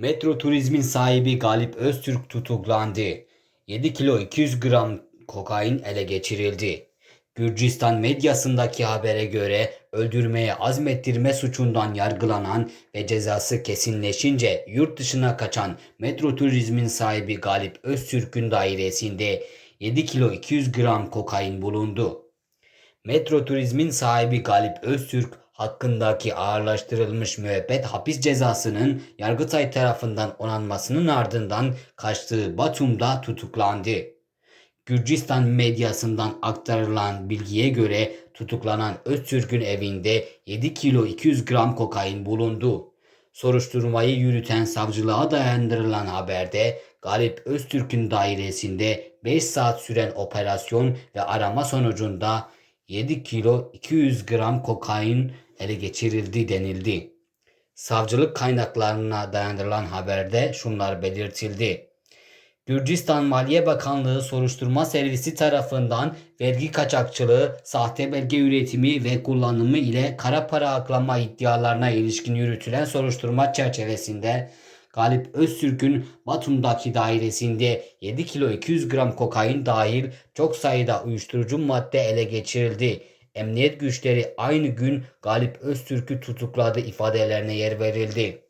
Metro Turizm'in sahibi Galip Öztürk tutuklandı. 7 kilo 200 gram kokain ele geçirildi. Gürcistan medyasındaki habere göre öldürmeye azmettirme suçundan yargılanan ve cezası kesinleşince yurt dışına kaçan Metro Turizm'in sahibi Galip Öztürk'ün dairesinde 7 kilo 200 gram kokain bulundu. Metro Turizm'in sahibi Galip Öztürk hakkındaki ağırlaştırılmış müebbet hapis cezasının Yargıtay tarafından onanmasının ardından kaçtığı Batum'da tutuklandı. Gürcistan medyasından aktarılan bilgiye göre tutuklanan Öztürk'ün evinde 7 kilo 200 gram kokain bulundu. Soruşturmayı yürüten savcılığa dayandırılan haberde Galip Öztürk'ün dairesinde 5 saat süren operasyon ve arama sonucunda 7 kilo 200 gram kokain ele geçirildi denildi. Savcılık kaynaklarına dayandırılan haberde şunlar belirtildi. Gürcistan Maliye Bakanlığı Soruşturma Servisi tarafından vergi kaçakçılığı, sahte belge üretimi ve kullanımı ile kara para aklama iddialarına ilişkin yürütülen soruşturma çerçevesinde Galip Öztürk'ün Batum'daki dairesinde 7 kilo 200 gram kokain dahil çok sayıda uyuşturucu madde ele geçirildi. Emniyet güçleri aynı gün Galip Öztürk'ü tutukladı ifadelerine yer verildi.